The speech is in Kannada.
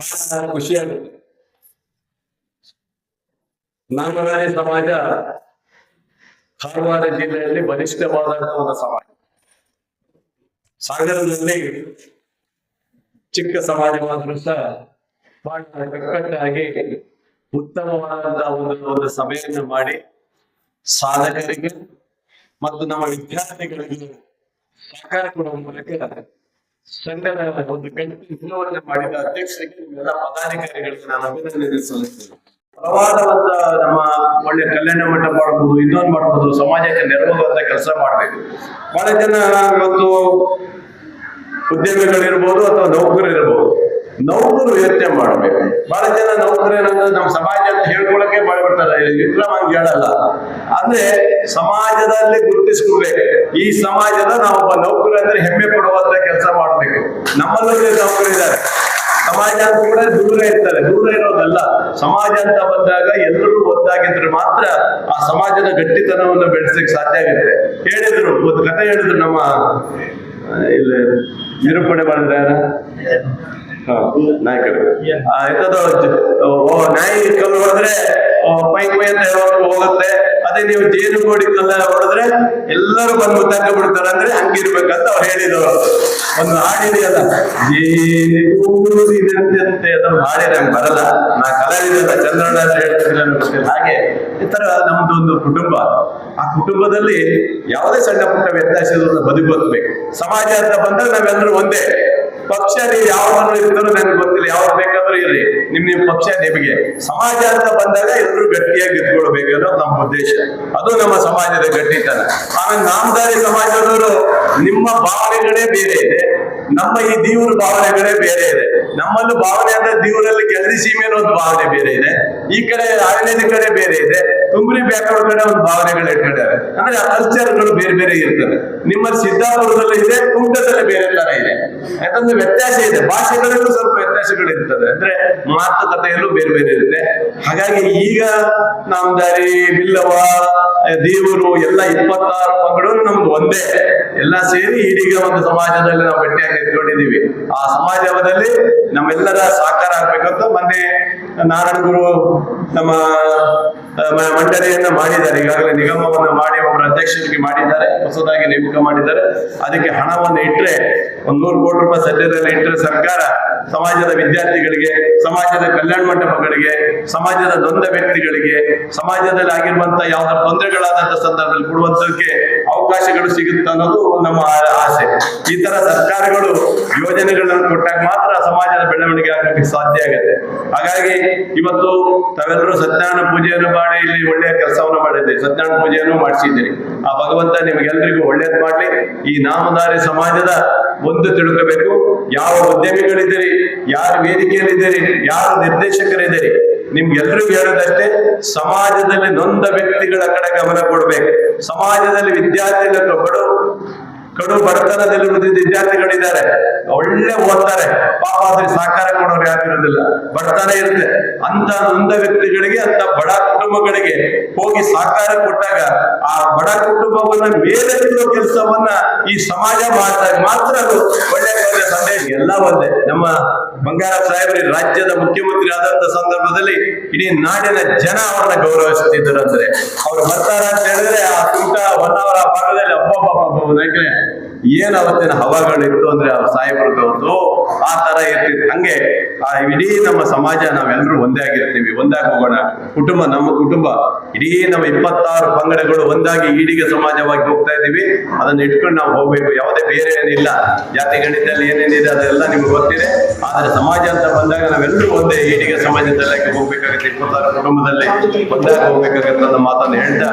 ಬಹಳ ಖುಷಿಯಾಗುತ್ತೆ ನಾಗರಾಣಿ ಸಮಾಜ ಕಾರವಾರ ಜಿಲ್ಲೆಯಲ್ಲಿ ಬಲಿಷ್ಠವಾದ ಒಂದು ಸಮಾಜ. ಸಾಗರದಲ್ಲಿ ಚಿಕ್ಕ ಸಮಾಜವಾದ್ರೂ ಸಹ ಬಹಳ ಉತ್ತಮವಾದಂತಹ ಒಂದು ಒಂದು ಸಭೆಯನ್ನು ಮಾಡಿ ಸಾಧಕರಿಗೆ ಮತ್ತು ನಮ್ಮ ವಿದ್ಯಾರ್ಥಿಗಳಿಗೆ ಸಹಕಾರ ಕೊಡುವ ಮೂಲಕ ಸಂಘದ ಒಂದು ಕಂಟಿನ್ಯೂವನ್ನು ಮಾಡಿದ ಅಧ್ಯಕ್ಷರಿಗೆ ಪದಾಧಿಕಾರಿಗಳಿಗೆ ನಾನು ಅಭಿನಂದನೆ ಸಲ್ಲಿಸ್ತೇನೆ. ನಮ್ಮ ಒಳ್ಳೆ ಕಲ್ಯಾಣ ಮಂಟಪ ಮಾಡಬಹುದು ಇನ್ನೊಂದು ಮಾಡಬಹುದು ಸಮಾಜಕ್ಕೆ ನೆರವಾಗುವಂತ ಕೆಲಸ ಮಾಡಬೇಕು. ಬಹಳ ಜನ ಇವತ್ತು ಉದ್ಯಮಿಗಳಿರ್ಬೋದು ಅಥವಾ ನೌಕರರಿರ್ಬೋದು. ನೌಕರು ಯೋಚನೆ ಮಾಡಬೇಕು. ಬಹಳ ಜನ ನೌಕರರಂದ್ರೆ ನಮ್ಮ ಸಮಾಜ ಅಂತ ಹೇಳ್ಕೊಳಕ್ಕೆ ಬಹಳ ಬಿಡ್ತಾರೆ. ಹಂಗೆ ಹೇಳಲ್ಲ. ಅಂದ್ರೆ ಸಮಾಜದಲ್ಲಿ ಗುರುತಿಸ್ಕೊಳ್ಬೇಕು. ಈ ಸಮಾಜದ ನಾವೊಬ್ಬ ನೌಕರ ಅಂದ್ರೆ ಹೆಮ್ಮೆ ಪಡುವಂತ ಕೆಲಸ ನಮ್ಮಲ್ಲೂ ನೌಕರಿದ್ದಾರೆ ಸಮಾಜ ಅಂತ ಕೂಡ ದೂರ ಇರ್ತಾರೆ ದೂರ ಇರೋದಲ್ಲ. ಸಮಾಜ ಅಂತ ಬಂದಾಗ ಎಲ್ಲರೂ ಒಂದಾಗಿದ್ರೆ ಮಾತ್ರ ಆ ಸಮಾಜದ ಗಟ್ಟಿತನವನ್ನು ಬೆಳೆಸಲಿಕ್ಕೆ ಸಾಧ್ಯ ಆಗುತ್ತೆ. ಹೇಳಿದ್ರು, ಒಂದು ಕಥೆ ಹೇಳಿದ್ರು ನಮ್ಮ ಇಲ್ಲಿ ನಿರೂಪಣೆ ಮಾಡಿದ್ರೆ ನಾಯಕರು. ಓ, ನಾಯಿ ಕಲ್ಲು ಹೊಡೆದ್ರೆ ಪೈ ಪೈ ಅಂತ ಹೋಗುತ್ತೆ. ಅದೇ ನೀವು ಜೇನು ಕೋಡಿ ಹೊಡೆದ್ರೆ ಎಲ್ಲರೂ ಬಂದು ತಗ್ಗ ಬಿಡ್ತಾರೆ ಅಂದ್ರೆ ಹಂಗಿರ್ಬೇಕಂತ ಅವ್ರು ಹೇಳಿದವರು. ಒಂದು ಹಾಡಿದೆಯಲ್ಲ ಜೇನುಗೂಡಿನಂತೆ ಅದನ್ನು ಹಾಡಿ ನಂಗೆ ಬರಲ್ಲ. ನಾ ಕಲಾವಿದ ಚಂದ್ರಣ್ಣ ಅಂತ ಗೊತ್ತಿಲ್ಲ. ಹಾಗೆ ಈ ತರ ನಮ್ದು ಒಂದು ಕುಟುಂಬ. ಆ ಕುಟುಂಬದಲ್ಲಿ ಯಾವುದೇ ಸಣ್ಣ ಪುಟ್ಟ ವ್ಯತ್ಯಾಸ ಬದುಕಬೇಕು. ಸಮಾಜ ಅಂತ ಬಂದ್ರೆ ನಾವೆಲ್ಲರೂ ಒಂದೇ. ಪಕ್ಷ ನೀವು ಯಾವ್ದಾದ್ರು ಇರ್ತಾರೋ ನನಗೆ ಗೊತ್ತಿಲ್ಲ, ಯಾವ್ದು ಬೇಕಾದ್ರೂ ಇರ್ಲಿ ನಿಮ್ ನಿಮ್ ಪಕ್ಷ ನಿಮಗೆ ಸಮಾಜ ಅಂತ ಬಂದಾಗ ಎಲ್ಲರೂ ಗಟ್ಟಿಯಾಗಿ ಎತ್ಕೊಳ್ಬೇಕು ಅನ್ನೋದು ನಮ್ಮ ಉದ್ದೇಶ. ಅದು ನಮ್ಮ ಸಮಾಜದ ಗಟ್ಟಿತನ. ಆಮೇಲೆ ನಾಮದಾರಿ ಸಮಾಜದವರು ನಿಮ್ಮ ಭಾವನೆಗಳೇ ಬೇರೆ ಇದೆ. ನಮ್ಮ ಈ ದೇವ್ರ ಭಾವನೆಗಳೇ ಬೇರೆ ಇದೆ. ನಮ್ಮಲ್ಲೂ ಭಾವನೆ ಅಂದ್ರೆ ದೇವರಲ್ಲಿ ಕೆಳದಿ ಸೀಮೆಯಲ್ಲಿ ಒಂದು ಭಾವನೆ ಬೇರೆ ಇದೆ. ಈ ಕಡೆ ಅರಣ್ಯದ ಕಡೆ ಬೇರೆ ಇದೆ. ತುಮ್ರಿ ಬ್ಯಾಕ್ವರ್ಡ್ ಕಡೆ ಒಂದು ಭಾವನೆಗಳು ಇಟ್ಕೊಂಡಿದ್ದಾರೆ. ಅಂದ್ರೆ ಕಲ್ಚರ್ಗಳು ಬೇರೆ ಬೇರೆ ಇರ್ತದೆ ನಿಮ್ಮ ಸಿದ್ದಾಪುರದಲ್ಲಿ ಇದೆ ಕುಮಟದಲ್ಲಿ ಬೇರೆ ತರ ಇದೆ. ಯಾಕಂದ್ರೆ ವ್ಯತ್ಯಾಸ ಇದೆ. ಭಾಷೆಗಳಲ್ಲೂ ಸ್ವಲ್ಪ ವ್ಯತ್ಯಾಸಗಳು ಇರ್ತದೆ ಅಂದ್ರೆ ಮಾತುಕತೆಯಲ್ಲೂ ಬೇರೆ ಬೇರೆ ಇರುತ್ತೆ. ಹಾಗಾಗಿ ಈಗ ನಾಮದಾರಿ ಬಿಲ್ಲವ ದೇವರು ಎಲ್ಲ ಇಪ್ಪತ್ತಾರು ಪಂಗಡ ನಮ್ದು ಒಂದೇ. ಎಲ್ಲ ಸೇರಿ ಇದೀಗ ಒಂದು ಸಮಾಜದಲ್ಲಿ ನಾವು ಗಟ್ಟಿಯಾಗಿ ಎತ್ಕೊಂಡಿದೀವಿ ಆ ಸಮಾಜದಲ್ಲಿ ನಮ್ಮೆಲ್ಲರ ಸಾಕಾರ ಆಗ್ಬೇಕಂತ ಮೊನ್ನೆ ನಾರಾಯಣ ಗುರು ನಮ್ಮ ಆ, ಮ- ಮಂಡಳಿಯನ್ನ ಮಾಡಿದ್ದಾರೆ. ಈಗಾಗಲೇ ನಿಗಮವನ್ನ ಮಾಡಿ ಒಬ್ಬರ ಅಧ್ಯಕ್ಷರಿಗೆ ಮಾಡಿದ್ದಾರೆ. ಹೊಸದಾಗಿ ನೇಮಕ ಮಾಡಿದ್ದಾರೆ. ಅದಕ್ಕೆ ಹಣವನ್ನು ಇಟ್ಟರೆ ಒಂದ್ ನೂರು ಕೋಟಿ ರೂಪಾಯಿ ಸದ್ಯದಲ್ಲಿ ಇಟ್ಟರೆ ಸರ್ಕಾರ ಸಮಾಜದ ವಿದ್ಯಾರ್ಥಿಗಳಿಗೆ, ಸಮಾಜದ ಕಲ್ಯಾಣ ಮಂಟಪಗಳಿಗೆ, ಸಮಾಜದ ದ್ವಂದ್ವ ವ್ಯಕ್ತಿಗಳಿಗೆ, ಸಮಾಜದಲ್ಲಿ ಆಗಿರುವಂತ ಯಾವ್ದಾದ್ರು ತೊಂದರೆಗಳಾದಂತ ಸಂದರ್ಭದಲ್ಲಿ ಕೊಡುವಂತಕ್ಕೆ ಅವಕಾಶಗಳು ಸಿಗುತ್ತೆ ಅನ್ನೋದು ನಮ್ಮ ಆಸೆ. ಈ ತರ ಸರ್ಕಾರಗಳು ಯೋಜನೆಗಳನ್ನು ಕೊಟ್ಟಾಗ ಮಾತ್ರ ಸಮಾಜದ ಬೆಳವಣಿಗೆ ಆಗಲಿಕ್ಕೆ ಸಾಧ್ಯ ಆಗುತ್ತೆ. ಹಾಗಾಗಿ ಇವತ್ತು ತಾವೆಲ್ಲರೂ ಸತ್ಯನಾರಾಯಣ ಪೂಜೆಯನ್ನು ಮಾಡಿ ಇಲ್ಲಿ ಒಳ್ಳೆಯ ಕೆಲಸವನ್ನು ಮಾಡಿದ್ದೀರಿ ಸತ್ಯನಾರಾಯಣ ಪೂಜೆಯನ್ನು ಮಾಡಿಸಿದ್ದೀರಿ ಆ ಭಗವಂತ ನಿಮಗೆಲ್ಲರಿಗೂ ಒಳ್ಳೇದ್ ಮಾಡಲಿ. ಈ ನಾಮಧಾರಿ ಸಮಾಜದ ಒಂದು ತಿಳ್ಕೋಬೇಕು. ಯಾವ ಉದ್ಯಮಿಗಳಿದ್ದೀರಿ? ಯಾರು ವೇದಿಕೆಯಲ್ಲಿದ್ದೀರಿ? ಯಾರು ನಿರ್ದೇಶಕರಿದ್ದೀರಿ? ನಿಮ್ಗೆಲ್ರಿಗೂ ಹೇಳೋದಷ್ಟೇ, ಸಮಾಜದಲ್ಲಿ ನೊಂದ ವ್ಯಕ್ತಿಗಳ ಕಡೆ ಗಮನ ಕೊಡ್ಬೇಕು. ಸಮಾಜದಲ್ಲಿ ವಿದ್ಯಾರ್ಥಿಗಳ ಬಡ ಕಡು ಬಡತನದಲ್ಲಿ ವಿದ್ಯಾರ್ಥಿಗಳಿದ್ದಾರೆ. ಒಳ್ಳೆ ಓದ್ತಾರೆ. ಪಾಪ ಆದ್ರೆ ಸಹಕಾರ ಕೊಡೋರು ಯಾರು ಇರೋದಿಲ್ಲ. ಬಡತನ ಇರುತ್ತೆ. ಅಂತ ನೊಂದ ವ್ಯಕ್ತಿಗಳಿಗೆ, ಅಂತ ಬಡ ಕುಟುಂಬಗಳಿಗೆ ಹೋಗಿ ಸಹಕಾರ ಕೊಟ್ಟಾಗ ಆ ಬಡ ಕುಟುಂಬವನ್ನ ಮೇಲೆ ಕೆಲಸವನ್ನ ಈ ಸಮಾಜ ಮಾಡ್ತಾರೆ ಮಾತ್ರ ಅದು ಒಳ್ಳೆ ಸಂದೇಶ ಎಲ್ಲ ಒಂದೇ. ನಮ್ಮ ಬಂಗಾರ ಸಾಹೇಬರಿ, ರಾಜ್ಯದ ಮುಖ್ಯಮಂತ್ರಿ ಆದಂತ ಸಂದರ್ಭದಲ್ಲಿ ಇಡೀ ನಾಡಿನ ಜನ ಅವರನ್ನ ಗೌರವಿಸುತ್ತಿದ್ದರು ಅಂದ್ರೆ. ಅವ್ರು ಬರ್ತಾರ ಅಂತ ಹೇಳಿದ್ರೆ ಆ ಸುಂಕ ಒನ್ ಅವರ್ ಅಪ್ಪ ಭಾಗದಲ್ಲಿ ನಾಯಕರೇ ಏನ್ ಅವತ್ತಿನ ಹವಾಗಳಿತ್ತು ಅಂದ್ರೆ ಅವ್ರ ಆ ತರ ಇರ್ತಿತ್ತು. ಹಂಗೆ ಆ ಇಡೀ ನಮ್ಮ ಸಮಾಜ ನಾವೆಲ್ಲರೂ ಒಂದೇ ಆಗಿರ್ತೀವಿ ಒಂದಾಗಿ ಹೋಗೋಣ ಕುಟುಂಬ, ನಮ್ಮ ಕುಟುಂಬ, ಇಡೀ ನಮ್ಮ ಇಪ್ಪತ್ತಾರು ಪಂಗಡಗಳು ಒಂದಾಗಿ ಈಡಿಗೆ ಸಮಾಜವಾಗಿ ಹೋಗ್ತಾ ಇದ್ದೀವಿ. ಅದನ್ನ ಇಟ್ಕೊಂಡು ನಾವು ಹೋಗ್ಬೇಕು. ಯಾವುದೇ ಬೇರೆ ಏನಿಲ್ಲ. ಜಾತಿ, ಗಣಿತದಲ್ಲಿ ಏನೇನಿದೆ ಅದೆಲ್ಲ ನಿಮ್ಗೆ ಗೊತ್ತಿದೆ. ಆದ್ರೆ ಸಮಾಜ ಅಂತ ಬಂದಾಗ ನಾವೆಲ್ಲರೂ ಒಂದೇ ಈಡಿಗೆ ಸಮಾಜದಲ್ಲಿ ಹೋಗ್ಬೇಕಾಗತ್ತೆ. ಇಪ್ಪತ್ತಾರು ಕುಟುಂಬದಲ್ಲಿ ಒಂದಾಗಿ ಹೋಗ್ಬೇಕಾಗತ್ತೆ ಅನ್ನೋ ಮಾತನ್ನು ಹೇಳ್ತಾ